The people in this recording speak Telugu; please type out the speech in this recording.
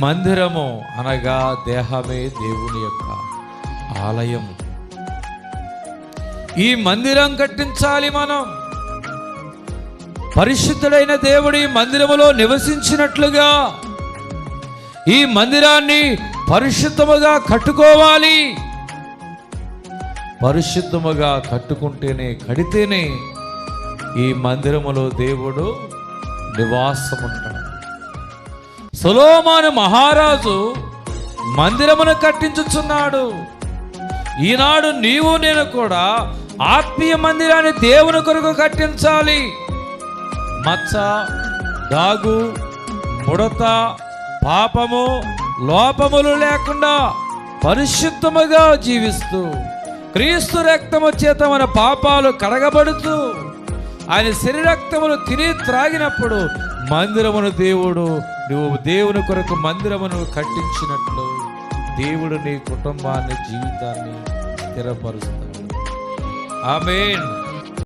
మందిరము అనగా దేహమే దేవుని యొక్క ఆలయము. ఈ మందిరం కట్టించాలి మనం. పరిశుద్ధుడైన దేవుడు ఈ మందిరములో నివసించినట్లుగా ఈ మందిరాన్ని పరిశుద్ధముగా కట్టుకోవాలి. పరిశుద్ధముగా కట్టుకుంటేనే కడితేనే ఈ మందిరములో దేవుడు నివాసం ఉంటాడు సులోమాను మహారాజు మందిరమును కట్టించుచున్నాడు. ఈనాడు నీవు నేను కూడా ఆత్మీయ మందిరాన్ని దేవుని కొరకు కట్టించాలి. మచ్చ దాగు ముడత పాపము లోపములు లేకుండా పరిశుద్ధముగా జీవిస్తూ క్రీస్తు రక్తము చేత మన పాపాలు కడగబడుతూ ఆయన శరీరక్తమును తిని త్రాగినప్పుడు మందిరమును దేవుడు నువ్వు దేవుని కొరకు మందిరమును కట్టించినట్లు దేవుడు నీ కుటుంబాన్ని జీవితాన్ని స్థిరపరుస్తాడు. ఆమెన్.